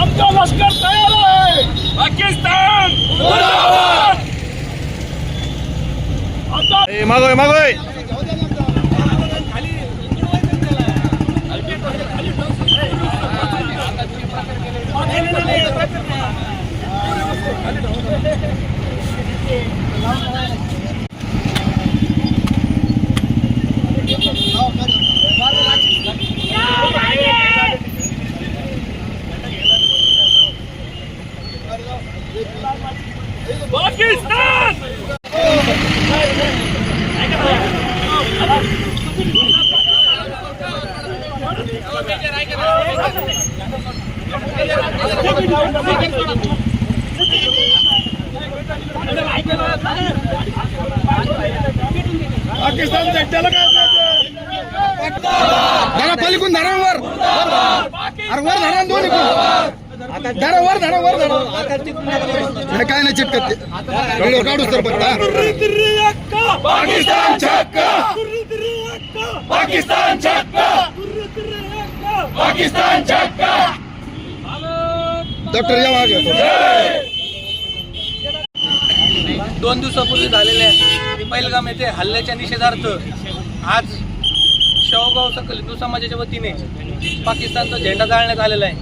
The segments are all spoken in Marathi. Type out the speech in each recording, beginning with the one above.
आमचा लष्कर तयार आहे. पाकिस्तान मागोय मागोय खाली पाकिस्तान त्याला काय धरा पलीकडून धरा वर. अरे वर धरा दोन्ही धरा वर धरा वर धरा. नाही काय नाही चिटकत ते. फक्त हा. पाकिस्तान छक्का. पाकिस्तान छक्का. पाकिस्तान छक्का. डॉक्टर या मागे. दोन दिवसापूर्वी झालेल्या पैलगाम येथे हल्ल्याच्या निषेधार्थ आज शेवगाव सकल हिंदू समाजाच्या वतीने पाकिस्तानचा झेंडा जाळण्यात आलेला आहे.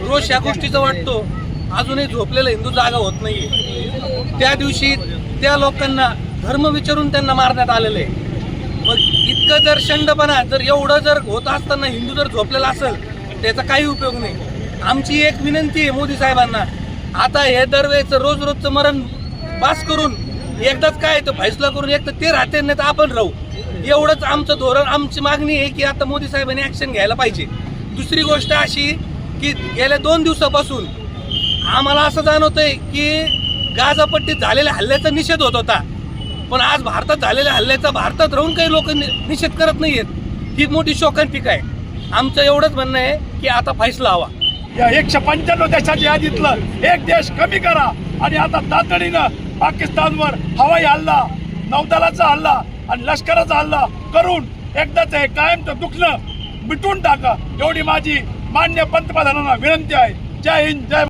रोज या गोष्टीचा वाटतो. अजूनही झोपलेलं हिंदू जागा होत नाहीये. त्या दिवशी त्या लोकांना धर्म विचारून त्यांना मारण्यात आलेलं आहे. मग इतकं जर शंडपणा जर एवढं जर होत असताना हिंदू जर झोपलेला असेल त्याचा काही उपयोग नाही. आमची एक विनंती आहे मोदी साहेबांना. आता हे दरवेळेचं रोज रोजचं मरण पास करून एकदाच काय तर फैसला करून एक तर ते राहते नाही तर आपण राहू. एवढंच आमचं धोरण आमची मागणी आहे की आता मोदी साहेबांनी ऍक्शन घ्यायला पाहिजे. दुसरी गोष्ट अशी की गेल्या दोन दिवसापासून आम्हाला असं जाणवतंय की गाजापट्टीत झालेल्या हल्ल्याचा निषेध होत होता. पण आज भारतात झालेल्या हल्ल्याचा भारतात राहून काही लोक निषेध करत नाही आहेत ही मोठी शोकांतिक आहे. आमचं एवढंच म्हणणं आहे की आता फैसला हवा. या एकशे पंच्याण्णव देशाच्या यादीतलं एक देश कमी करा आणि आता तातडीनं पाकिस्तानवर हवाई हल्ला नौदलाचा हल्ला आणि लष्कराचा हल्ला करून एकदाच हे कायमचं दुखणं मिटून टाका. एवढी माझी मान्य पंतप्रधानांना विनंती आहे. जय हिंद जय